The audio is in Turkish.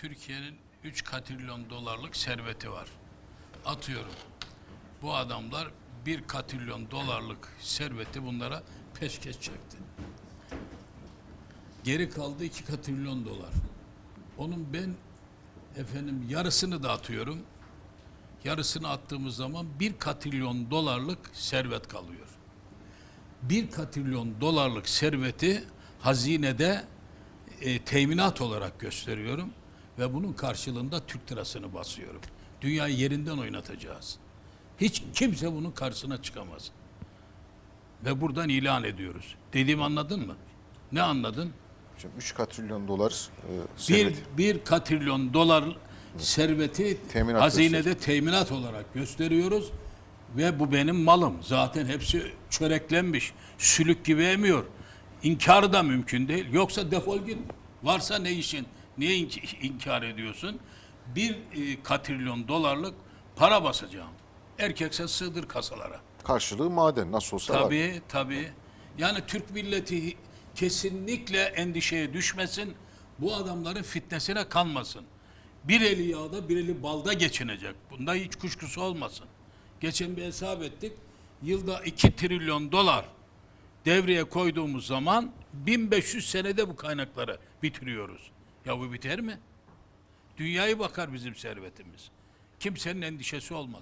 Türkiye'nin 3 katrilyon dolarlık serveti var. Atıyorum. Bu adamlar 1 katrilyon dolarlık serveti bunlara peşkeş çekti. Geri kaldı 2 katrilyon dolar. Onun ben efendim yarısını da atıyorum. Yarısını attığımız zaman 1 katrilyon dolarlık servet kalıyor. 1 katrilyon dolarlık serveti hazinede e, teminat olarak gösteriyorum ve bunun karşılığında Türk lirasını basıyorum. Dünyayı yerinden oynatacağız. Hiç kimse bunun karşısına çıkamaz. Ve buradan ilan ediyoruz. Dediğimi anladın mı? Ne anladın? Hocam 3 katrilyon dolar e, Bir, bir katrilyon dolar serveti Teminat hazinede teminat olarak gösteriyoruz. Ve bu benim malım. Zaten hepsi çöreklenmiş. Sülük gibi emiyor. İnkar da mümkün değil. Yoksa defol git. Varsa ne işin? Niye ink- inkar ediyorsun? Bir e, katrilyon dolarlık para basacağım. Erkekse sığdır kasalara. Karşılığı maden nasıl olsa var. Tabii tabii. Yani Türk milleti kesinlikle endişeye düşmesin. Bu adamların fitnesine kanmasın. Bir eli yağda bir eli balda geçinecek. Bunda hiç kuşkusu olmasın. Geçen bir hesap ettik. Yılda 2 trilyon dolar devreye koyduğumuz zaman 1500 senede bu kaynakları bitiriyoruz. Ya bu biter mi? Dünyayı bakar bizim servetimiz. Kimsenin endişesi olmaz.